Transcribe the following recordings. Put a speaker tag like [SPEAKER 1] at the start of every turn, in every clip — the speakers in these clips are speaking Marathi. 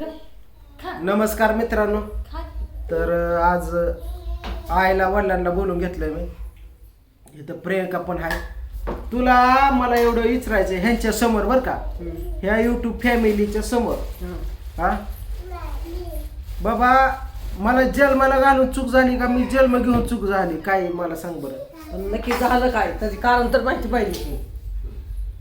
[SPEAKER 1] ग खा.
[SPEAKER 2] नमस्कार मित्रांनो.
[SPEAKER 1] खा.
[SPEAKER 2] तर अं, आज अं, आईला वडिलांना बोलून घेतलंय मी. इथं प्रियंका पण आहे. तुला मला एवढं विचारायचं ह्यांच्या समोर बरं का? ह्या युट्यूब फॅमिलीच्या समोर. हा? बाबा मला जन्माला घालून चूक झाली का? मी जन्म घेऊन चूक झाली? काय मला सांग बरं.
[SPEAKER 3] पण नक्की झालं काय? त्याचे कारण तर माहिती पाहिजे की.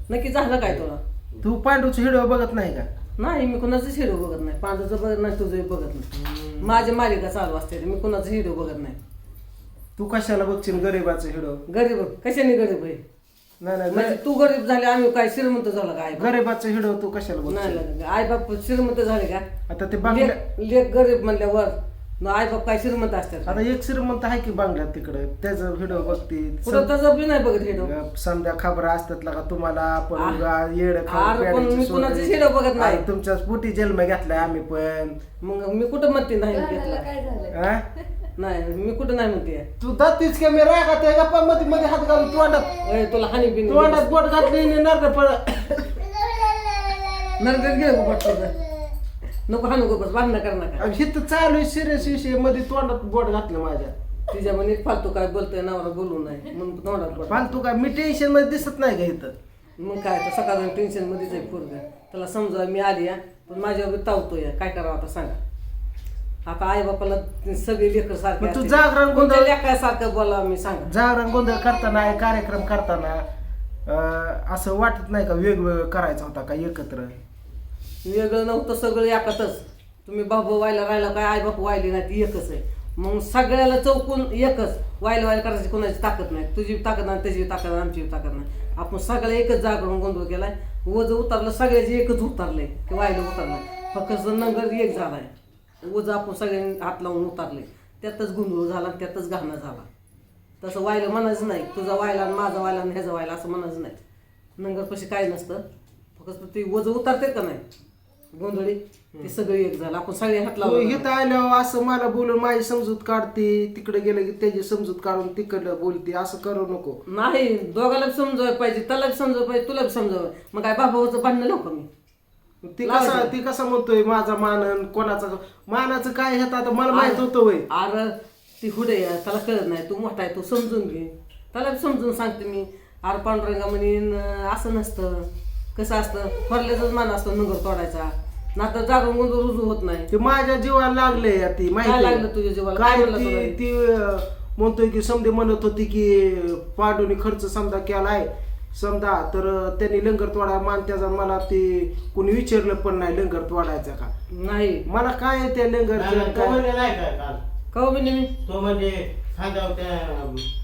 [SPEAKER 3] नक्की झालं काय तुला?
[SPEAKER 2] तू पांडूचं व्हिडिओ बघत नाही का?
[SPEAKER 3] नाही मी कुणाचंच हिरो बघत नाही. पांढरचं बघत नाही तुझं बघत नाही. माझ्या मालिका चालू असते मी कुणाचं हिरो बघत नाही.
[SPEAKER 2] तू कशाला बघशील गरीबाचं व्हिडिओ
[SPEAKER 3] गरीब कशाने गरीब आहे?
[SPEAKER 2] नाही नाही
[SPEAKER 3] म्हणजे तू गरीब झाले आम्ही काय श्रीमंत झालं का आई बाप?
[SPEAKER 2] गरीबाचं व्हिडिओ तू कशाला बघशील?
[SPEAKER 3] नाही, आई बाप श्रीमंत झाले का?
[SPEAKER 2] आता ते
[SPEAKER 3] लेक गरीब म्हणल्यावर आई बाप काय श्रीमंत असतात?
[SPEAKER 2] आता एक श्रीमंत आहे की बांगल्यात तिकडे. त्याचा व्हिडिओ बघते.
[SPEAKER 3] कुठं त्याचं बी नाही बघत हिरो
[SPEAKER 2] समजा खबर असतात का तुम्हाला आपण येड
[SPEAKER 3] अरे पण मी कुणाचं हिरो बघत नाही.
[SPEAKER 2] तुमच्या पोटी जन्म घेतलाय आम्ही पण.
[SPEAKER 3] मग मी कुठं म्हणते नाही घेतला
[SPEAKER 1] काय झालं?
[SPEAKER 2] हा?
[SPEAKER 3] नाही मी कुठं नाही म्हणते.
[SPEAKER 2] तू दातीच का मी रागात आहे गप्पा मध्ये मध्ये हात घालून तोंडात
[SPEAKER 3] अय, तुला हानी बिनी
[SPEAKER 2] तोंडात बोट घातली नर पळ
[SPEAKER 3] नरगत घे गो पटकन. नको हा नको बस भांडणं कर नका.
[SPEAKER 2] हिथं चालू आहे सिरियस विषयमध्ये तोंडात बोट घातलं माझ्या.
[SPEAKER 3] तिच्या म्हणे फालतू काय बोलतोय नवरा बोलू नाही म्हणून तोंडात पड
[SPEAKER 2] फालतू का मी टेन्शनमध्ये दिसत नाही का इथं
[SPEAKER 3] मग काय तर सकाळ टेन्शन मध्येच आहे पोरग. त्याला समजा मी आली या पण माझ्यावर तावतोय काय करावं आता सांगा. आता आई बापाला सगळे लेकर सारखे
[SPEAKER 2] मग तू. जागरण गोंधळ-
[SPEAKER 3] लेकरासारखं बोला मी सांगा.
[SPEAKER 2] जागरण गोंधळ करताना हे कार्यक्रम करताना अं, असं वाटत नाही का वेगवेगळं करायचं होता का एकत्र?
[SPEAKER 3] वेगळं नव्हतं सगळं एकातच. तुम्ही बाबा व्हायला राहिला काय? आई बाप व्हायली नाही ती एकच आहे. मग सगळ्याला चौकून एकच. व्हायला व्हायला करायची कोणाची ताकद नाही. तुझी ताकद नाही त्याची ताकद नाही आमची ताकद नाही. आपण सगळ्या एकच जागरून गोंधळ केलाय. वज उतरलं सगळ्याचे एकच उतरले. की व्हायला उतरलं. फक्त नंगर एक झालाय. वज आपण सगळ्यांनी हात लावून उतरले. त्यातच गोंधळ झाला आणि त्यातच घाणा झाला. तसं व्हायला म्हणायचं नाही. तुझा व्हायला आणि माझा व्हायला आणि ह्याचा व्हायला असं म्हणायचं नाही. नंगर कशी काय नसतं. फक्त ते वज उतरते का नाही? गोंधळी. ते सगळे एक झालं. आपण सगळे हात
[SPEAKER 2] तू
[SPEAKER 3] लावले.
[SPEAKER 2] इथं आल्यावर असं मला बोलून माझी समजूत काढते. तिकडे गेलं की त्याची समजूत काढून तिकडं बोलते. असं करू नको.
[SPEAKER 3] नाही दोघाला बी समजावं पाहिजे. त्याला बी समजावं पाहिजे तुला बी समजावं मग काय बाबाचं भांडणं नको मी.
[SPEAKER 2] ती कसा ती कसा म्हणतोय माझा मानन कोणाचा? मानाचं काय ह्यात? आता मला माहीत होतं वय.
[SPEAKER 3] अरे ती हुडे आहे, त्याला कळत नाही. तू मोठा आहे तू समजून घे. त्याला बी समजून सांगते मी. आर पांडुरंगा म्हणीन असं नसतं. कसं असतं? फरल्याचाच मान असतो नंगर तोडायचा. नातर जागरण गोंधळ रुजू होत नाही.
[SPEAKER 2] ते माझ्या जीवाला लागले ती
[SPEAKER 3] काय
[SPEAKER 2] माहिती
[SPEAKER 3] लागलं तुझ्या जीवाला?
[SPEAKER 2] काय
[SPEAKER 3] काय म्हणलं
[SPEAKER 2] ती? ती अं, म्हणतोय की समजे म्हणत होती की पांडूने खर्च समजा केलाय. समजा तर अं, त्यांनी लंगर तोडा मान त्याचा मला ते कोणी विचारलं पण नाही लंगर तोडायचा का?
[SPEAKER 3] नाही.
[SPEAKER 2] मला काय आहे त्या लंगर
[SPEAKER 4] नाही, नाही, तो म्हणजे नाही काय काल?
[SPEAKER 3] का बी मी
[SPEAKER 4] तो म्हणजे खांद्यावर त्या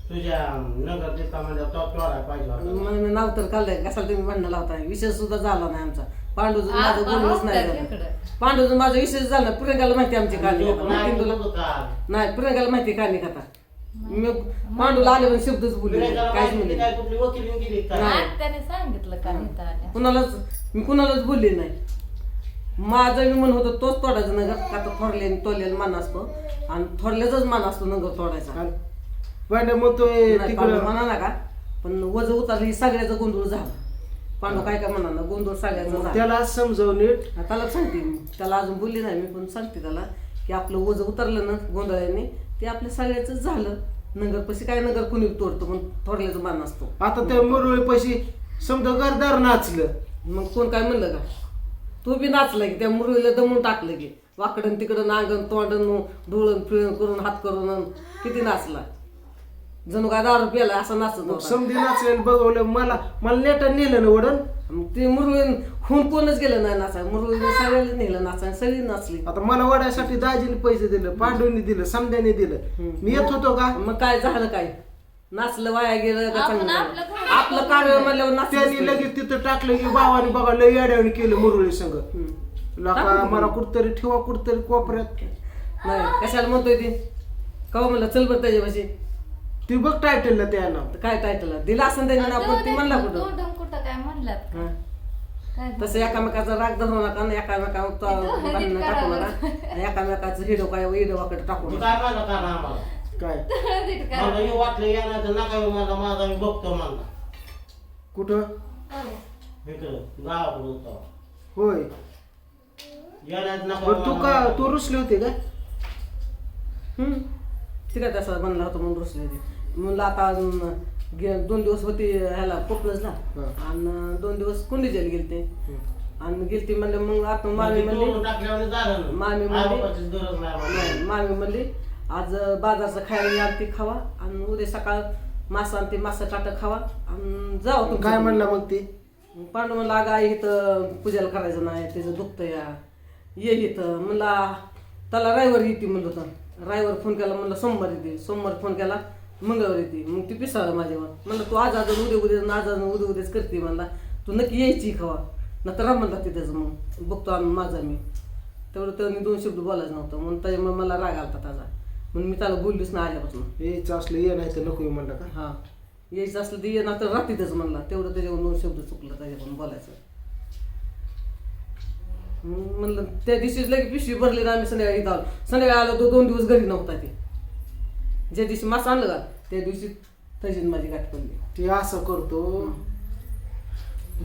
[SPEAKER 4] तुझ्या नगर देता म्हणजे तो तोडाय पाहिजे होता.
[SPEAKER 3] मग नाव तर काढलंय. कशाला तुम्ही भांडणं लावताय? विषय सुद्धा झाला नाही आमचा. पांडूचं
[SPEAKER 1] आ-
[SPEAKER 3] माझं बोलणंच नाही झालं.
[SPEAKER 1] इकडं.
[SPEAKER 3] पांडूचं माझं विषय झाला. प्रियंकाला माहिती आमची काढली
[SPEAKER 4] तो नाही बोलतो काल.
[SPEAKER 3] नाही प्रियंकाला माहिती काढली कथा. मी पांडूला आले पण शब्दच बोलले नाही. काहीच म्हणले
[SPEAKER 4] काय कुठली वकिली गेली काय.
[SPEAKER 1] आज त्याने सांगितलं का इथं आल्या
[SPEAKER 3] कुणालाच मी कुणालाच बोलले नाही. माझं मी म्हणत होतं तोच तोडायचा नगर. का तर थोरले तोडलेला मान असतो. आणि थोरल्याचाच मान असतो नगर तोडायचा.
[SPEAKER 2] पांडे म्हणतोय
[SPEAKER 3] नाही, पांडू
[SPEAKER 2] तिकडं.
[SPEAKER 3] म्हणा ना का? पण वज उतरली सगळ्याचा गोंधळ झाला. पांडू काय काय म्हणा ना गोंधळ सगळ्याचा झाला.
[SPEAKER 2] त्याला समजव नीट.
[SPEAKER 3] त्याला सांगते मी. त्याला अजून बोलली नाही मी पण सांगते त्याला की आपलं वज उतरलं ना गोंधळाने ते आपल्या सगळ्याच झालं. नगर पशी काय नगर कुणी तोडतो पण थोडल्याचं मान असतो.
[SPEAKER 2] आता त्या मुरळी पैसे समजा गरदार नाचलं.
[SPEAKER 3] मग कोण काय म्हणलं का? तू बी नाचला की त्या मुरळीला दमून टाकलं की वाकडन तिकडं नांगण तोंडन डोळण पिळण करून हात करून अन किती नाचला. जणू काय दारू प्याला असं नाचत होता.
[SPEAKER 2] समधी नाचलेलं बघवलं मला मला नेटा नेलं ना वडन
[SPEAKER 3] मग ते मुरळीन खून कोणच गेलं नाही नाचाय मुरळीने सगळ्याला नेलं नाचाय सगळी नाचली.
[SPEAKER 2] आता मला वडायसाठी दाजीने पैसे दिले पांडूने दिलं समध्याने दिलं. मी येत होतो का?
[SPEAKER 3] मग काय झालं काय? नाचलं वाया गेलं का
[SPEAKER 1] आपण
[SPEAKER 3] चांगलं?
[SPEAKER 1] आपलं
[SPEAKER 3] झालं?
[SPEAKER 1] घरात
[SPEAKER 3] आपलं कार्य म्हणल्यावर
[SPEAKER 2] त्यांनी
[SPEAKER 3] नाचलं
[SPEAKER 2] लगेच तिथं टाकलं की भावाने बघा लय येड्याने केलं मुरळी संग लका मला कुठतरी ठेवा कुठतरी कोपऱ्यात.
[SPEAKER 3] नाही कशाला म्हणतोय ती? कवा म्हणलं? चल बरं त्याच्यापाशी.
[SPEAKER 2] ती बघ टायटलला त्यानं.
[SPEAKER 3] तर काय टायटल दिला असं त्याने ना पण ती म्हणला कुठं?
[SPEAKER 1] कुठं काय म्हणलात का?
[SPEAKER 3] हा.
[SPEAKER 1] काय
[SPEAKER 3] तसं एकामेकाचा राग धरू नका आणि एकामेका भांडणं टाकू नका आणि एकामेकाचं हिडो काय हिडोवाकडे टाकू
[SPEAKER 4] तू
[SPEAKER 3] नका
[SPEAKER 4] काय म्हणलं का ना आम्हाला?
[SPEAKER 2] काय?
[SPEAKER 1] नीट करा.
[SPEAKER 4] मला हे वाटलं येणार तर नका येऊ मला माझा मी बघतो मला
[SPEAKER 2] कुठं?
[SPEAKER 4] इकडं गावाकडं होतो.
[SPEAKER 2] होय.
[SPEAKER 4] नको
[SPEAKER 2] बरं तू का तू रुसली होती का?
[SPEAKER 3] हम्म. ती काय तसा म्हणला होता म्हणून रुसली होती म्हणलं आता अजून गे- दोन दिवस होती ह्याला पोपलजला
[SPEAKER 2] हा.
[SPEAKER 3] आणि दोन दिवस कुंडीजेल गेलते.
[SPEAKER 2] हम्म.
[SPEAKER 3] आणि गेलती म्हणले मग आता मामी म्हणली. मामी म्हणली-
[SPEAKER 4] नाही
[SPEAKER 3] मामी म्हणली आज बाजारचं खायला या ते खावा. आणि उद्या सकाळ मासा आणि ते मासा काटा खावा. आणि जाऊ तुम्ही.
[SPEAKER 2] काय म्हणला मग ती?
[SPEAKER 3] पांडू म्हणला अगं आई इथं पूजाला करायचं नाही त्याचं दुखतं या. ये इथं. म्हणला त्याला रायवर येते म्हणलं होतं रायवर फोन केला म्हणलं सोमवार येते. सोमवार फोन केला मंगळवार येते. मग ती पिसाळलं माझ्यावर. म्हणलं तू आज आज उद्या उद्या आज आज उद्या उद्याच करते म्हणला. तू नक्की यायची खवा. नंतर राम म्हणला तिथेच मग. बघतो आम्ही माझा मी. तेवढं त्यांनी दोन शब्द बोलायचं नव्हतं. म्हणून त्याच्यामुळे मला राग आलता त्याचा. म्हणून मी त्याला बोललीच ना आल्यापासून.
[SPEAKER 2] यायचं असलं ये नाही तर नको म्हणलं का?
[SPEAKER 3] हा. यायचं असलं तर ये ना तर रात्रीतच म्हणला. तेवढं त्याच्यावर दोन शब्द चुकलं त्याच्याकडून बोलायचं. मग म्हणलं त्या दिवशीच लगे पिशवी भरली ना आम्ही संध्याकाळी इथं आलो. संध्याकाळी आलो तो दोन दिवस घरी नव्हता ते. ज्या दिवशी मासा आणलं का त्या दिवशी तशीच माझी गाठ पडली.
[SPEAKER 2] ती असं करतो.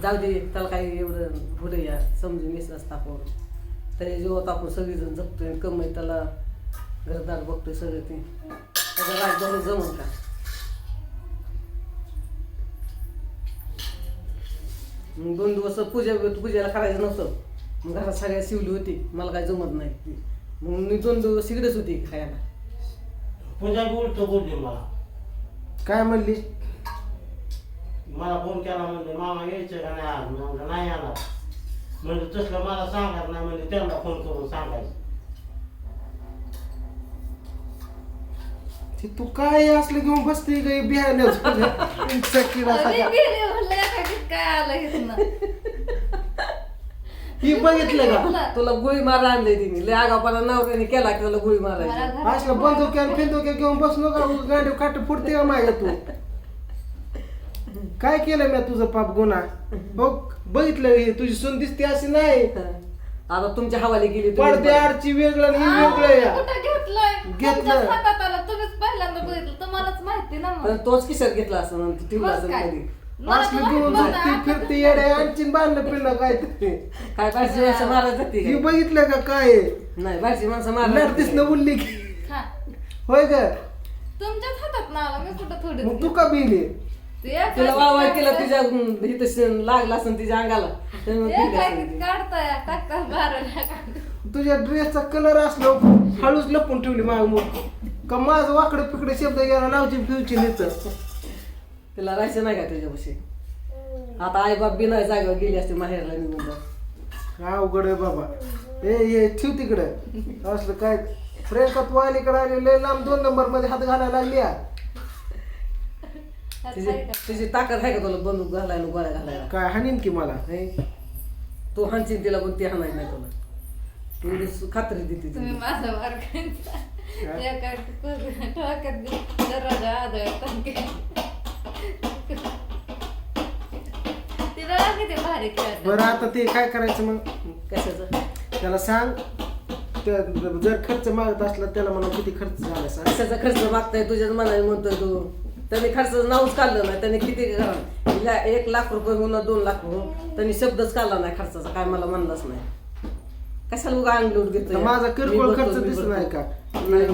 [SPEAKER 3] जाऊ दे त्याला काही एवढं पुढे या समजून मिसळच तापवून त्याच्या जीवात आपण सगळीजण जगतोय कमाई त्याला घरदार बघतोय सगळं ते. त्याचा राज धरून जमून का? मग दोन दिवस पूजा पूजेला करायचं नव्हतं. मग घरात सगळ्या शिवली होती. मला काय जमत नाही. ती मग मी दोन दिवस इकडेच होती खायला.
[SPEAKER 4] पूजा बोलतो बोलली मला.
[SPEAKER 2] काय म्हणली?
[SPEAKER 4] मला फोन केला म्हणजे मामा यायचं का नाही आज? मी म्हणलं नाही आला. म्हणजे तसलं मला सांगणार नाही. म्हणजे त्यांना फोन करून सांगायचं.
[SPEAKER 2] ती तू काय असलं घेऊन बसते काही
[SPEAKER 1] अरे. गेले म्हणलं एखादीत काय आलं
[SPEAKER 2] ही बघितलं का?
[SPEAKER 3] तुला गोळी मारा आणली तिने. लय आगापाला नवऱ्याने केला की त्याला गोळी मारायची
[SPEAKER 2] असलं बंदुक्यान फिंदुक्या घेऊन बसलो का? गाडी काट फुटते का माझ्या तू? काय केलं मी तुझं पाप गुन्हा? बघ बघितलं हे तुझी सून दिसते अशी नाही.
[SPEAKER 3] आता तुमच्या हवाली गेली तुम्ही.
[SPEAKER 2] पडदे आडची वेगळं आणि ही वेगळं
[SPEAKER 1] कुठं घेतलंय?
[SPEAKER 2] घेतलं.
[SPEAKER 1] तुमच्याच हातात आलं तुम्हीच पहिल्यांदा बघितलं. तुम्हालाच माहिती ना मग.
[SPEAKER 3] पण तोच किशोर घेतला असं ठेवला
[SPEAKER 1] मग
[SPEAKER 3] असेल
[SPEAKER 1] काय?
[SPEAKER 3] कधी?
[SPEAKER 2] असलं घेऊन
[SPEAKER 1] नव्हतं,
[SPEAKER 2] ती
[SPEAKER 1] आता
[SPEAKER 2] फिरते येड्या आणखी बांधलं पिल्लं काय ते?
[SPEAKER 3] काय माणसं मारायला जाते
[SPEAKER 2] ही? बघितलं का काय?
[SPEAKER 3] नाही बाहेरची माणसं मारायला
[SPEAKER 2] लढतीस न? उरली की.
[SPEAKER 1] खा.
[SPEAKER 2] होय ग
[SPEAKER 1] तुमच्याच हातात ना आलं मी कुठं थोडी
[SPEAKER 2] मग तू का बिली
[SPEAKER 1] तू
[SPEAKER 3] तिला वाळवाळ केलं इथं शेण लागला असेल तिच्या अंगाला.
[SPEAKER 1] काढताय टाकता बाराला
[SPEAKER 2] तुझ्या ड्रेसचा कलर असलो हळूच लपून ठेवली माग का माझं वाकडं पिकडे शब्द गेला लावची फिवची नेत
[SPEAKER 3] तिला राहायचं नाही का त्याच्यापाशी? आता आई बाप बिना जागेवर गेली असते माहेरला निघून जाऊन.
[SPEAKER 2] अवघड आहे बाबा. ए ये ठेव तिकडं. असलं काय? प्रियंका तू अलीकडे आली लय लांब दोन नंबरमध्ये हात घालायला लागली हा.
[SPEAKER 3] तिची तिची ताकद आहे का तुला बंदूक घालायला गोळ्या घालायला?
[SPEAKER 2] काय हानीन की मला?
[SPEAKER 3] नाही. तू हाणशील तिला पण ती हाणायची नाही तुला. एवढी सु- खात्री देते
[SPEAKER 1] तुम्ही
[SPEAKER 3] ती.
[SPEAKER 1] माझा मार खायचा एका दरवाजा तिला किती भारी खेळत
[SPEAKER 2] बरं आता ते काय करायचं मग?
[SPEAKER 3] कशाचं?
[SPEAKER 2] त्याला सांग. त्या- जर खर्च मागत असला त्याला म्हणा किती खर्च झाला सांग.
[SPEAKER 3] कशाचा खर्च मागताय? तुझ्याच मनाने म्हणतोय तू. त्यांनी खर्चाचं नावच काढलं नाही. त्यांनी किती ला- एक लाख रुपये होऊन दोन लाख होऊन त्यांनी शब्दच काढला नाही खर्चाचा. काय मला म्हणलाच नाही. कशाला उगा अंग लूट
[SPEAKER 2] तर
[SPEAKER 3] घेतोय
[SPEAKER 2] माझा किरकोळ खर्च दिसत. नाही का.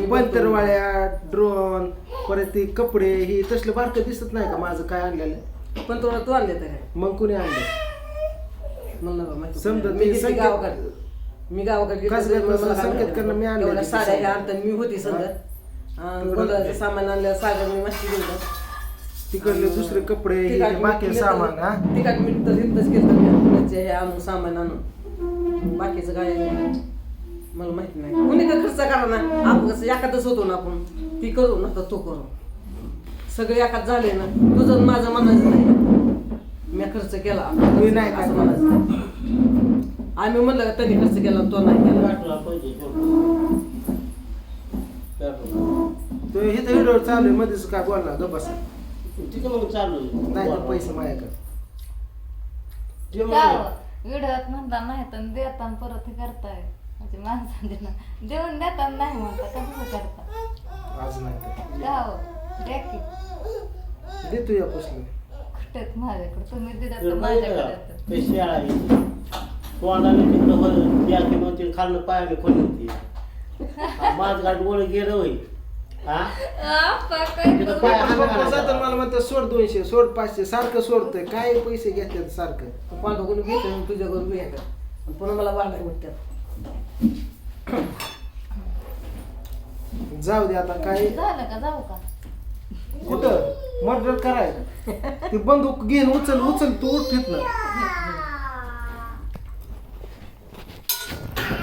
[SPEAKER 2] बंतरवाळ्या ड्रोन परत ते कपडे ही तसलं बारकं दिसत नाही का माझं? काय आणलेलं?
[SPEAKER 3] पण तुला तू आणले तर काय?
[SPEAKER 2] मग कुणी आणलं?
[SPEAKER 3] माहिती.
[SPEAKER 2] समजा
[SPEAKER 3] मी
[SPEAKER 2] ते
[SPEAKER 3] गेली
[SPEAKER 2] संकेत-
[SPEAKER 3] गावाकडे. मी मला
[SPEAKER 2] संकेत. करणं मी आणलेलं
[SPEAKER 3] एवढ्या
[SPEAKER 2] ते
[SPEAKER 3] साड्या ह्या
[SPEAKER 2] सांग.
[SPEAKER 3] आणतात मी होती गोंधळाचं सामान आणलं सागर मी मस्ती गेलो
[SPEAKER 2] तिकडले दुसरे कपडे हे ते बाकी सामान हा?
[SPEAKER 3] तिकट मीठ तर इथंच केलं मी हे आणून सामान आणून. बाकीचं काय मला माहिती नाही. कोणी का खर्च करा ना आपण कसं एखादच होतो ना आपण. ती करू ना तर तो करू. सगळे एखाद झाले ना तुझं माझं म्हणायचं नाही. मी खर्च केला.
[SPEAKER 2] मी नाही काय
[SPEAKER 3] असं म्हणायचं. नाही. आम्ही म्हणलं का त्यांनी खर्च केला तो नाही केला.
[SPEAKER 4] पेट्रोल पाहिजे पेट्रोल. पेट्रोल.
[SPEAKER 2] तो इथं व्हिडिओ चालू आहे मध्येच काय बोलला ग बस.
[SPEAKER 4] तिथं मग चालू आहे.
[SPEAKER 2] नाही तर पैसे माझ्याकडे.
[SPEAKER 4] ते मग-
[SPEAKER 1] व्हिडिओत म्हणता नाही तर देताना परत हे करताय. म्हणजे माणसांचे ना देऊन देताना नाही म्हणता कसं करता?
[SPEAKER 2] आज नाही तर
[SPEAKER 1] गाव द्या की.
[SPEAKER 2] दे तुझ्या पुसलं
[SPEAKER 1] कुठेच माझ्याकडे? तुम्ही दिलं तर? माझ्याकडे.
[SPEAKER 4] पैसे आणायचे. तोंडाने तिकडं होईल या की म्हणते खाल्लं पायाने खोली होती माझ गाठ ओळ गेलं होई हा.
[SPEAKER 2] जातात मला म्हणतात सोड दोनशे सोड पाचशे सारखं सोडतोय. काय पैसे घेतात सारखं?
[SPEAKER 3] पांडवकडून घेते बी येतात आणि पुन्हा मला वाढाय वाटतात
[SPEAKER 2] जाऊ दे आता काय?
[SPEAKER 1] झालं का? जाऊ का?
[SPEAKER 2] कुठं? मर्डर करायचं ती बंदूक घेऊन उचल उचल तू उठ तिथनं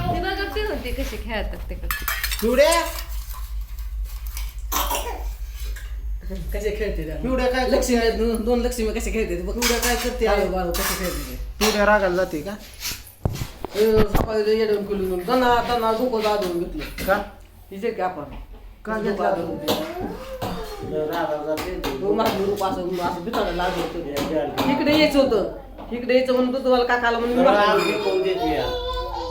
[SPEAKER 1] ते बघा ते कसे खेळतात तिकडे
[SPEAKER 2] पिवड्या?
[SPEAKER 3] कसे खेळते त्या?
[SPEAKER 2] पिवड्या काय
[SPEAKER 3] लक्ष्मी आहेत, दोन दोन लक्ष्मी कसे खेळते बघ.
[SPEAKER 2] पिवड्या काय करते?
[SPEAKER 3] आलो बालो कसे खेळते ते.
[SPEAKER 2] पिवड्या रागाला जाते का?
[SPEAKER 3] ए, सकाळी येडून कुलून दना दना डोकं दादून घेतलं.
[SPEAKER 2] का?
[SPEAKER 3] आपण
[SPEAKER 2] का
[SPEAKER 3] डोकं
[SPEAKER 2] घेतलं?
[SPEAKER 3] दादून घेतलं.
[SPEAKER 4] रागाला जाते
[SPEAKER 3] तो माझं रूप असं असं बिचारा लागलं होतं इकडे यायचं होतं. इकडे यायचं म्हणून तू तुम्हाला काकाला म्हणून मी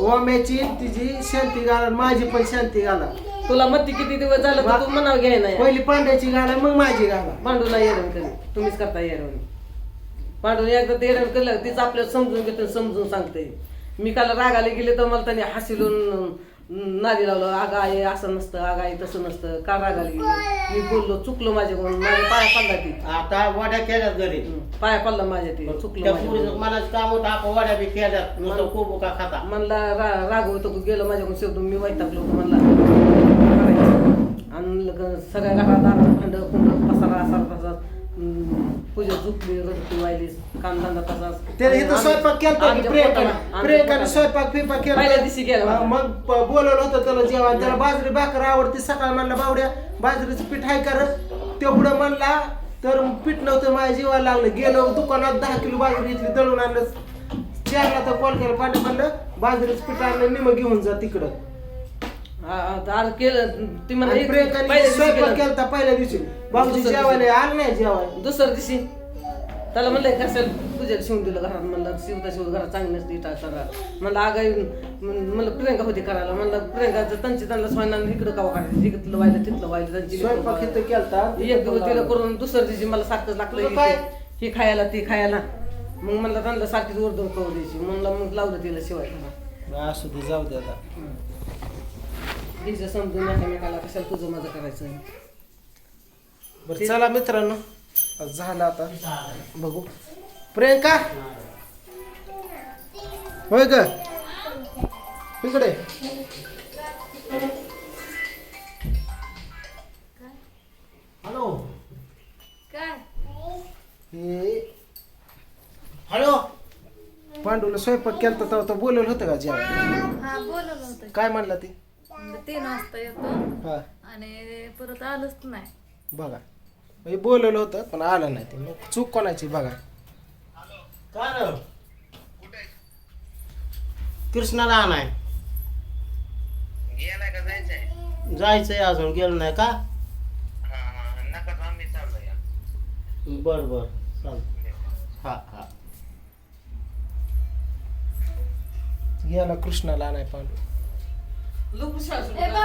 [SPEAKER 2] ओम्याची तिची शांती आणि माझी पण शांती गाला
[SPEAKER 3] तुला मत्ती किती दिवस झालं तर तू म्हणावं घ्याय नाही.
[SPEAKER 2] पहिली पांड्याची गाला मग माझी गाला
[SPEAKER 3] पांडू नाही येडवण कधी तुम्हीच करता येडवण पांडू एकदा ते येडवण केलं तीच आपल्याला समजून घेते समजून सांगते. मी काल रागाला गेले तर मला त्याने हसिलून नादी लावलं आगा आहे असं नसतं आगा आहे तसं नसतं का रागाला गेली मी बोललो चुकलो माझ्याकडून माझ्या पाया पडला ती.
[SPEAKER 4] आता वड्या केल्यात घरी.
[SPEAKER 3] पाया पडला माझ्या ती चुकलो माझ्याकडून.
[SPEAKER 4] मनाचं काम होतं आपण वड्या बी केल्यात नुसतं कोबू का खाता.
[SPEAKER 3] म्हणला रा राग होतो गेलो माझ्याकडून शेवटून मी वैतागलो. म्हणला करायचं. आणि लग- सगळ्या घरात दारात भांड कुंड पसारा असा तसा पूजा झुकली रडती वाहिली कामधंदा तसाच
[SPEAKER 2] त्याने इथं स्वयंपाक केला
[SPEAKER 3] आमच्या
[SPEAKER 2] प्रियंकाने?
[SPEAKER 3] पोटाला-
[SPEAKER 2] प्रियंकाने
[SPEAKER 3] आमच्या
[SPEAKER 2] स्वयंपाक फिपाक केला
[SPEAKER 3] पहिल्या दिवशी केला
[SPEAKER 2] हा,
[SPEAKER 3] होता.
[SPEAKER 2] मग प- बोलवलं होतं त्याला जेवण. त्याला बाजरी भाकर आवडते सकाळ म्हणला बावड्या बाजरीचं पीठ आहे करत तेवढं म्हणला तर पीठ नव्हतं माझ्या जीवाला लागलं. गेलो दुकानात दहा किलो बाजरी घेतली दळून आणलं. चारला तर कॉल केला पाठी म्हणलं बाजरीचं पीठ आणलं निम घेऊन जा तिकडं.
[SPEAKER 3] दार केलं ती म्हणा
[SPEAKER 2] आणि प्रियंकाने
[SPEAKER 3] दिवशी
[SPEAKER 2] स्वयंपाक
[SPEAKER 3] केलं.
[SPEAKER 2] केला पहिल्या दिवशी. बाबूजी
[SPEAKER 3] दुसऱ्या
[SPEAKER 2] जेवायला आलं नाही जेवायला.
[SPEAKER 3] दुसऱ्या दिवशी. त्याला म्हणलं कशाला पूजेला शिवून दिलं घरात? म्हणलं शिवता शिवत घरात चांगली नसते इटा करा म्हणलं आगाई म्हणलं प्रियंका होती करायला. म्हणलं प्रियंकाचं त्यांची त्यांना स्वायना इकडं कावा काढायचं? इकडलं व्हायला तिथलं व्हायला त्यांची
[SPEAKER 2] स्वयंपाक इथं केलता?
[SPEAKER 3] एक दिवस तिला करून दुसऱ्या दिवशी मला सारखं लागलं
[SPEAKER 2] तुला काय?
[SPEAKER 3] हे- हे खायला ते खायला. मग म्हणलं त्यांना सारखीच वर्धन करू द्यायची. म्हणलं मग लावलं तिला शिवायला
[SPEAKER 2] असू दे जाऊ दे आता.
[SPEAKER 3] तिचं समजून एकामेकाला कशाला तुझं माझं करायचं
[SPEAKER 2] बरं चला मित्रांनो. झालं आता. बघू. प्रियंका? होय ग. इकडे.
[SPEAKER 4] हॅलो.
[SPEAKER 1] काय?
[SPEAKER 2] हे.
[SPEAKER 4] हॅलो.
[SPEAKER 2] पांडूला स्वयंपाक केला तेव्हा तो बोलवलं होतं का जेवण
[SPEAKER 1] हा होतं.
[SPEAKER 2] काय म्हणला ते?
[SPEAKER 1] तीन वाजता येतो.
[SPEAKER 2] हा.
[SPEAKER 1] आणि परत आलोच नाही.
[SPEAKER 2] बघा. मी बोलवलं होतं पण आलं नाही ते. मग चूक कोणाची बघा.
[SPEAKER 4] काय? कृष्णाला आणाय.
[SPEAKER 5] गेलाय का जायचंय?
[SPEAKER 4] जायचंय अजून गेलं नाही का?
[SPEAKER 5] हा हा. नका
[SPEAKER 4] बर बर. चाल. हा हा.
[SPEAKER 2] गेला कृष्णाला नाही पांडू.
[SPEAKER 3] लोक
[SPEAKER 1] ए बा